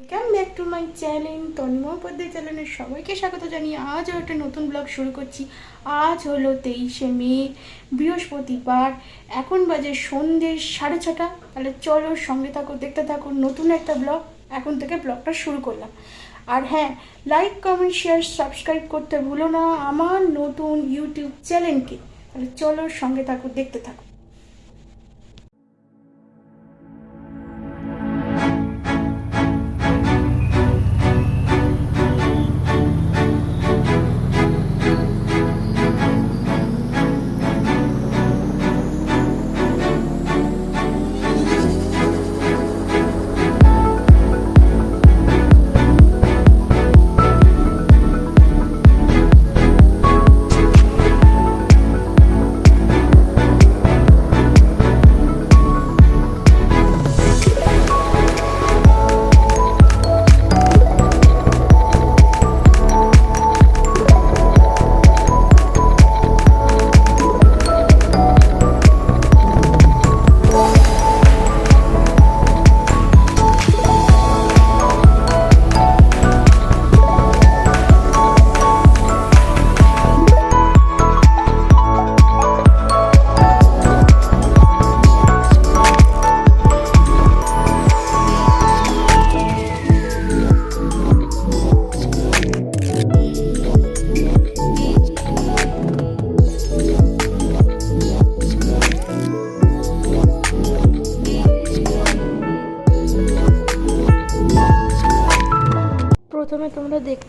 Welcome back to my channel Tanmoy পদ্মের চ্যানেলে সবাইকে স্বাগত জানিয়ে একটা নতুন ব্লগ শুরু করছি। আজ হলো তেইশে মে, বৃহস্পতিবার, এখন বাজে সন্ধ্যে সাড়ে ছটা। তাহলে চলো সঙ্গে থাকো, দেখতে থাকো নতুন একটা ব্লগ এখন থেকে ব্লগটা শুরু করলাম। আর হ্যাঁ লাইক কমেন্ট শেয়ার সাবস্ক্রাইব করতে ভুলো না আমার নতুন ইউটিউব চ্যানেলকে তাহলে চলো সঙ্গে থাকো, দেখতে থাকো।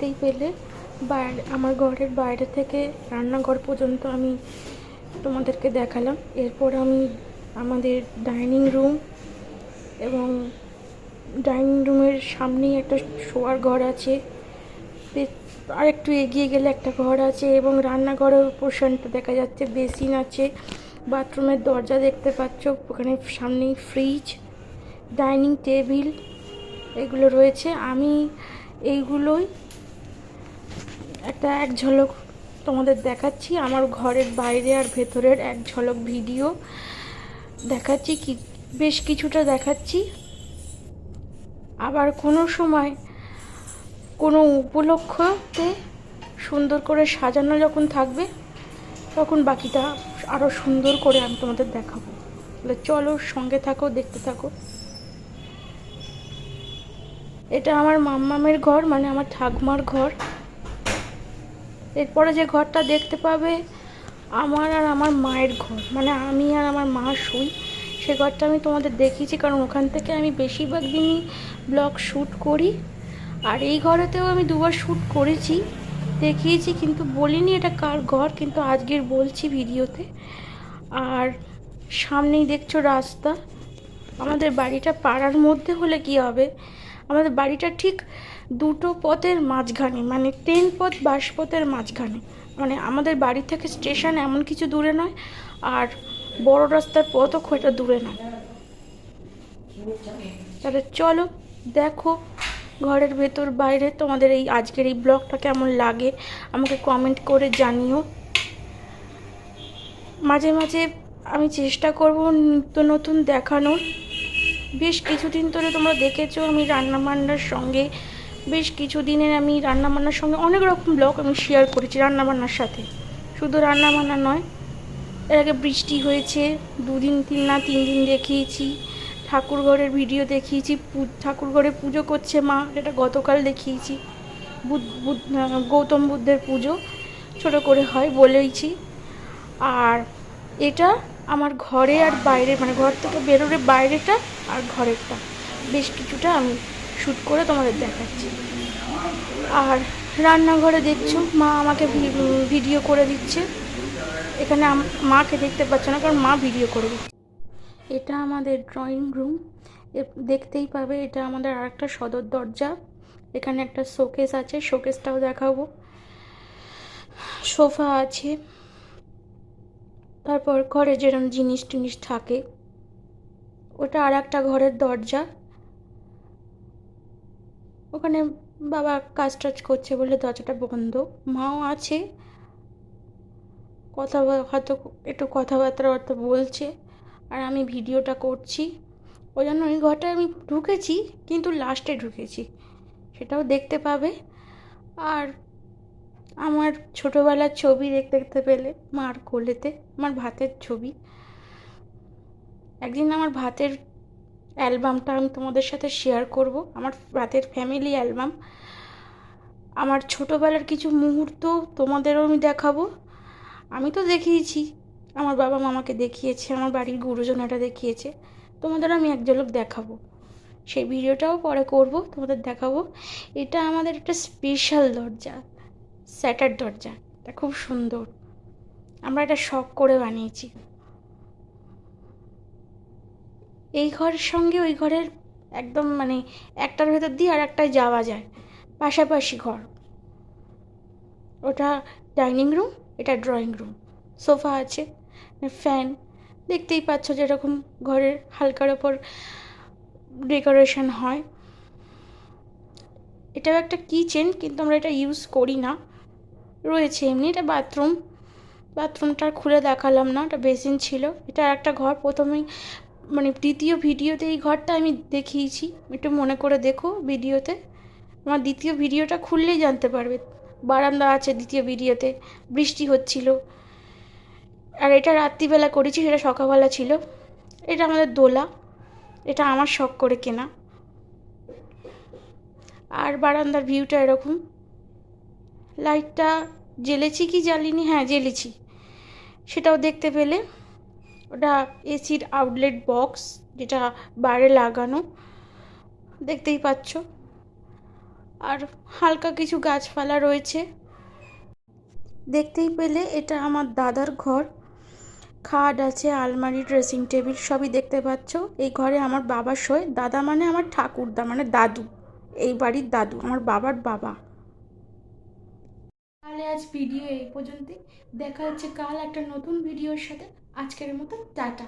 দেখতেই পেলে বাইরে, আমার ঘরের বাইরে থেকে রান্নাঘর পর্যন্ত আমি তোমাদেরকে দেখালাম। এরপর আমি আমাদের ডাইনিং রুম এবং ডাইনিং রুমের সামনেই একটা শোয়ার ঘর আছে। আর একটু এগিয়ে গেলে একটা ঘর আছে এবং রান্নাঘরের পোর্শনটা দেখা যাচ্ছে বেসিন আছে। বাথরুমের দরজা দেখতে পাচ্ছ, ওখানে সামনেই ফ্রিজ, ডাইনিং টেবিল এগুলো রয়েছে। আমি এইগুলোই একটা এক ঝলক তোমাদের দেখাচ্ছি। আমার ঘরের বাইরে আর ভেতরের এক ঝলক ভিডিও দেখাচ্ছি কি, বেশ কিছুটা দেখাচ্ছি। আবার কোনো সময় কোনো উপলক্ষতে সুন্দর করে সাজানো যখন থাকবে, তখন বাকিটা আরও সুন্দর করে আমি তোমাদের দেখাবো। তাহলে চলো সঙ্গে থাকো, দেখতে থাকো। এটা আমার মাম্মামের ঘর মানে আমার ঠাকুমার ঘর। এরপরে যে ঘরটা দেখতে পাবে, আমার আর আমার মায়ের ঘর। মানে আমি আর আমার মা শুই। সে ঘরটা আমি তোমাদের দেখিয়েছি, কারণ ওখান থেকে আমি বেশিরভাগ দিনই ব্লগ শ্যুট করি। আর এই ঘরেতেও আমি দুবার শ্যুট করেছি, দেখিয়েছি, কিন্তু বলিনি এটা কার ঘর, কিন্তু আজকের বলছি ভিডিওতে। আর সামনেই দেখছ রাস্তা। আমাদের বাড়িটা পাড়ার মধ্যে হলে কি হবে? আমাদের বাড়িটা ঠিক দুটো পথের মাঝখানে মানে ট্রেন পথ, বাস পথের মাঝখানে। মানে আমাদের বাড়ি থেকে স্টেশন এমন কিছু দূরে নয়, আর বড় রাস্তার পথও খুব দূরে নয়। তাহলে চলো, দেখো ঘরের ভেতর, বাইরে তোমাদের এই আজকের এই ব্লগটা কেমন লাগে, আমাকে কমেন্ট করে জানিও। মাঝে মাঝে আমি চেষ্টা করব নিত্য নতুন দেখানোর। বেশ কিছুদিন ধরে তোমরা দেখেছ আমি রান্না বান্নার সঙ্গে বেশ কিছুদিনের আমি রান্না বান্নার সঙ্গে অনেক রকম ব্লগ আমি শেয়ার করেছি রান্না বান্নার সাথে। শুধু রান্না বান্না নয়, এর আগে বৃষ্টি হয়েছে, দুদিন তিন না তিন দিন দেখিয়েছি ঠাকুর ঘরের ভিডিও দেখিয়েছি, পু- ঠাকুর ঘরে পুজো করছে মা, এটা গতকাল দেখিয়েছি। বুধ বুধ গৌতম বুদ্ধের পুজো, ছোট করে হয় বলেইছি। আর এটা আমার ঘরে আর বাইরে মানে ঘর থেকে বেরোলে বাইরেটা আর ঘরেরটা, বেশ কিছুটা আমি শ্যুট করে তোমাদের দেখাচ্ছি। আর রান্নাঘরে দেখছ, মা আমাকে ভিডিও করে দিচ্ছে। এখানে মাকে দেখতে পাচ্ছ না, কারণ মা ভিডিও করে দিচ্ছে। এটা আমাদের ড্রয়িং রুম দেখতেই পাবে, এটা আমাদের আর একটা সদর দরজা। এখানে একটা শোকেস আছে শোকেসটাও দেখাবো। সোফা আছে। তারপর ঘরে যেরকম জিনিস টিনিস থাকে, ওটা আর একটা ঘরের দরজা। ওখানে বাবা কাজ টাজ করছে বলে দরজাটা বন্ধ। মাও আছে। কথা হয়তো একটু কথাবার্তা বলছে। আর আমি ভিডিওটা করছি। ওই জন্য ওই ঘরটায় আমি ঢুকেছি, কিন্তু লাস্টে ঢুকেছি। সেটাও দেখতে পাবে। আর আমার ছোটোবেলার ছবি দেখতে দেখতে পেলে মার কোলেতে, আমার ভাতের ছবি। একদিন আমার ভাতের অ্যালবামটা আমি তোমাদের সাথে শেয়ার করব। আমার রাতের ফ্যামিলি অ্যালবাম। আমার ছোটোবেলার কিছু মুহূর্ত তোমাদেরও আমি দেখাবো। আমি তো দেখিয়েছি। আমার বাবা মামাকে দেখিয়েছে, আমার বাড়ির গুরুজনেরা দেখিয়েছে। তোমাদের আমি এক ঝলক দেখাবো। সেই ভিডিওটাও পরে করব, তোমাদের দেখাবো। এটা আমাদের একটা স্পেশাল দরজা স্যাটার দরজা। এটা খুব সুন্দর। আমরা এটা শখ করে বানিয়েছি। এই ঘরের সঙ্গে ওই ঘরের একদম মানে একটার ভেতর দিয়ে আর একটায় যাওয়া যায়। পাশাপাশি ঘর। ওটা ডাইনিং রুম, এটা ড্রয়িং রুম। সোফা আছে, ফ্যান। দেখতেই পাচ্ছ যেরকম ঘরের হালকার ওপর ডেকোরেশন হয়। এটাও একটা কিচেন, কিন্তু আমরা এটা ইউজ করি না। রয়েছে এমনি, এটা বাথরুম। বাথরুমটা খুলে দেখালাম না এটা বেসিন ছিল। এটা একটা ঘর, প্রথমেই মানে দ্বিতীয় ভিডিওতে এই ঘরটা আমি দেখিয়েছি। একটু মনে করে দেখো ভিডিওতে। আমার দ্বিতীয় ভিডিওটা খুললেই জানতে পারবে। বারান্দা আছে দ্বিতীয় ভিডিওতে। বৃষ্টি হচ্ছিল। আর এটা রাত্রিবেলা করেছি, সেটা সকালবেলা ছিল। এটা আমাদের দোলা। এটা আমার শখ করে কেনা। আর বারান্দার ভিউটা এরকম। লাইটটা জ্বেলেছি কি জ্বালিনি? হ্যাঁ জ্বেলেছি। সেটাও দেখতে পেলে। ওটা এসির আউটলেট বক্স যেটা বাইরে লাগানো। দেখতেই পাচ্ছ। আর হালকা কিছু গাছপালা রয়েছে। দেখতেই পেলে এটা আমার দাদার ঘর। খাট আছে, আলমারি ড্রেসিং টেবিল সবই দেখতে পাচ্ছ। এই ঘরে আমার বাবা শোয়। দাদা মানে আমার ঠাকুরদা মানে দাদু। এই বাড়ির দাদু, আমার বাবার বাবা। তাহলে আজ ভিডিও এই পর্যন্তই। দেখা হচ্ছে কাল একটা নতুন ভিডিওর সাথে। আজকের মতো টাটা।